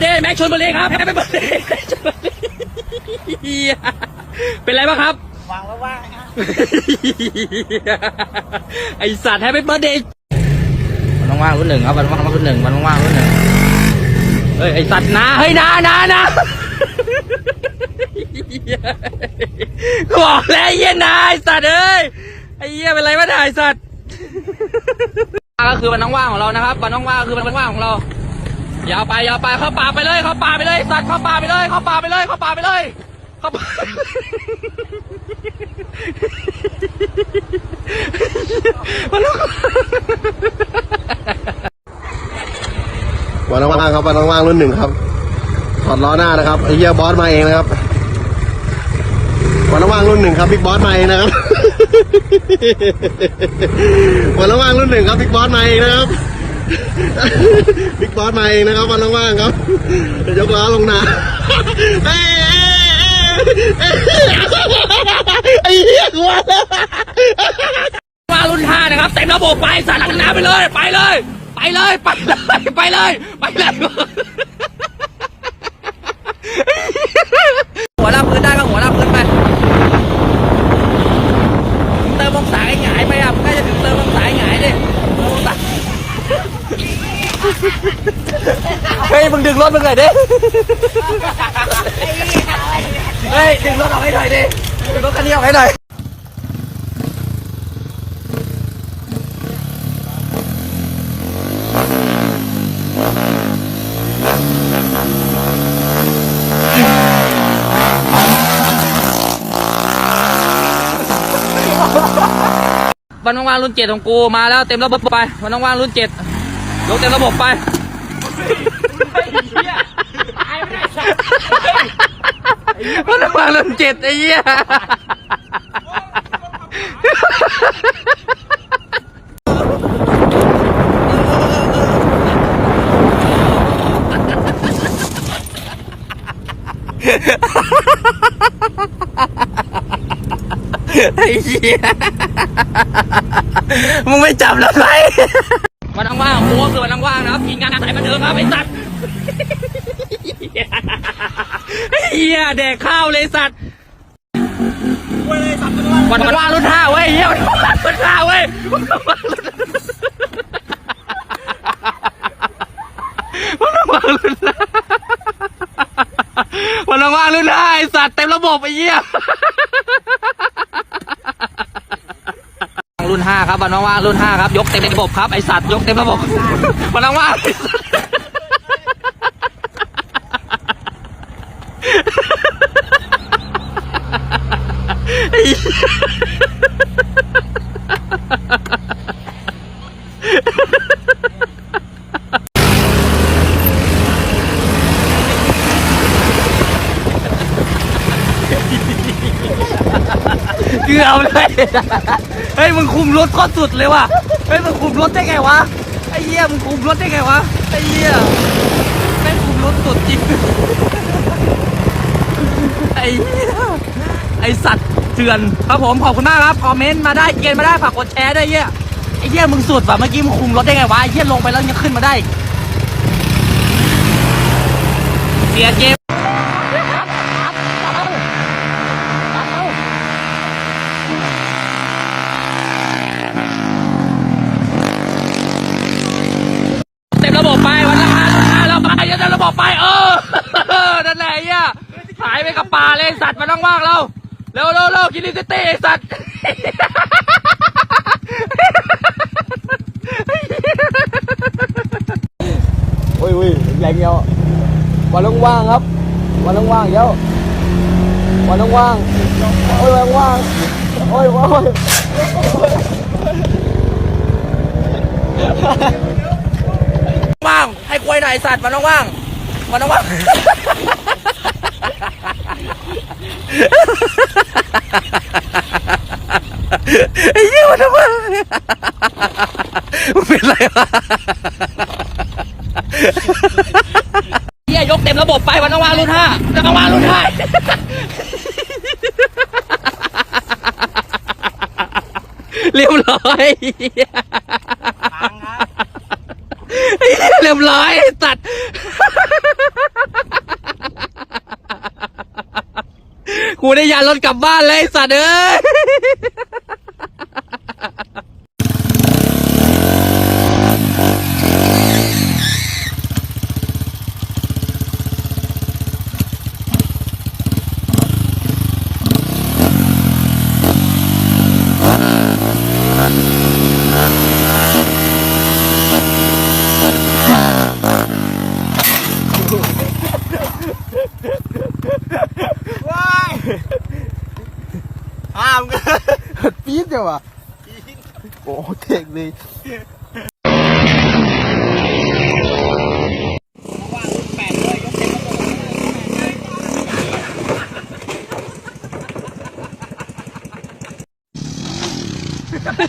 เดย์แม็กชนบุรีครับแฮปปี้เบิร์ดเดย์ชลบุรีเป็นไรบ้างครับวางแล้วว่างฮะไอสัตว์แฮปปี้เบิร์ดเดย์มันว่างๆรุ่นหนึ่งครับมันว่างๆรุ่นหนึ่งมันว่างๆรุ่นหนึ่งเฮ้ยไอสัตว์นาเฮ้ยนานานาบอกแล้วไอ้เหี้ยนาไอสัตว์เอ้ยไอ้เหี้ยเป็นไรวะเนี่ยไอสัตว์ก็คือมันว่างๆของเรานะครับมันว่างๆก็คือมันว่างๆของเราอ ย่าเอาไปอย่าเอาไปเข้าป่าไปเลยเข้าป่าไปเลยสัตว์เข้าป่าไปเลยเข้าป่าไปเลยเข้าป่าไปเลยเข้าป่ามันลุกวันว่างครับวันว่างรุ่นหนึ่งครับถอดล้อหน้านะครับไอ้เหี้ยบอสมาเองนะครับวันว่างรุ่นหนึ่งครับบิ๊กบอสมาเองนะครับวันว่างรุ่นหนึ่งครับบิ๊กบอสมาเองนะครับ บิ๊กบอสมาเองนะครับวันว่างๆครับเดี๋ยกล้อลงนาเอ้ยเอ้ยเอ้ยไอ้เหี้ยกลัวมารุ่นห้านะครับเต็มระบบไปสาดหลังน้ำไปเลย ไปเลย ไปเลยไปเลยไปเลยไปเลยหัวลาพื้นได้ก็หัวลากพื้นไปเติมองศาให้หงายไปอะมันก็จะถึงเติมองศาให้หงายดิเติมองศาเฮ้ย มึงดึงรถมึงหน่อยดิเฮ้ยดึงรถออกให้หน่อยดิดึงรถคันนี้ออกให้หน่อยวันว่างๆรุ่นเจ็ดของกูมาแล้วเต็มระบบไปวันว่างๆรุ่นเจ็ดยกเต็มระบบไปวันว่างๆรุ่นเจ็ดไอ้เหี้ยไอ้เหี้ยมึงไม่จับแล้วไหมวันว่างๆโม้คือวันว่างๆนะครับกินงานสายบันเทิงครับไอ้สัตว์ เหี้ยแดกข้าวเลยสัตว์วันว่างรุ่นห้าเว้ยเหี้ยวันว่างรุ่นห้าเว้ยวันว่างรุ่นห้าวันว่างรุ่นห้าไอ้สัตว์เต็มระบบไอ้เหี้ยรุ่นห้าครับวันว่างๆรุ่นห้าครับ ยกเต็มระบบครับไอสัตว์ยกเต็มระบบวันว่างๆไอ้สัตว์ เกือบเลย เฮ้ยมึงคุมรถโคตรสุดเลยว่ะ เฮ้ยมึงคุมรถได้ไงวะ ไอ้เหี้ยมึงคุมรถได้ไงวะ ไอ้เหี้ยแม่งคุมรถสุดจริง ไอ้เหี้ยไอ้สัตว์ เถื่อนครับผมขอบคุณมากครับคอมเมนต์มาได้เกณฑ์มาได้ฝากกดแชร์ด้วยเหี้ยไอ้เหี้ยมึงสุดว่ะเมื่อกี้มึงคุมรถได้ไงวะไอ้เหี้ยลงไปแล้วยังขึ้นมาได้ เสียเกมเต็มระบบไปวันละห้าห้าแล้วไปเต็มระบบไปเออนั่นแหละไอ้เหี้ยหายไปกับป่าเลยสัตว์มันว่างๆเรา เร็วเร็วเร็วกินลิซิตี้ไอ้สัตว์โอ้ยโอ้ยใหญ่เงี้ยววันว่างๆครับ วันว่างๆเยอะวันว่างๆโอ้ยวันว่างโอ้ยโอ้ยว่างให้กล้วยหน่อยสัตว์มันว่างๆมันว่างๆ ไอ้เหี้ยมันว่างมึงเป็นไรวะเหี้ยยกเต็มระบบไปวันว่างๆรุ่นห้าวันว่างๆรุ่นห้าเรียบร้อยเรียบร้อยไอ้สัตว์ กูได้ยานรถกลับบ้านเลยสัตว์เอ้ย ห้ามกันปี๊ดจังวะโอ้เท่งเลยไป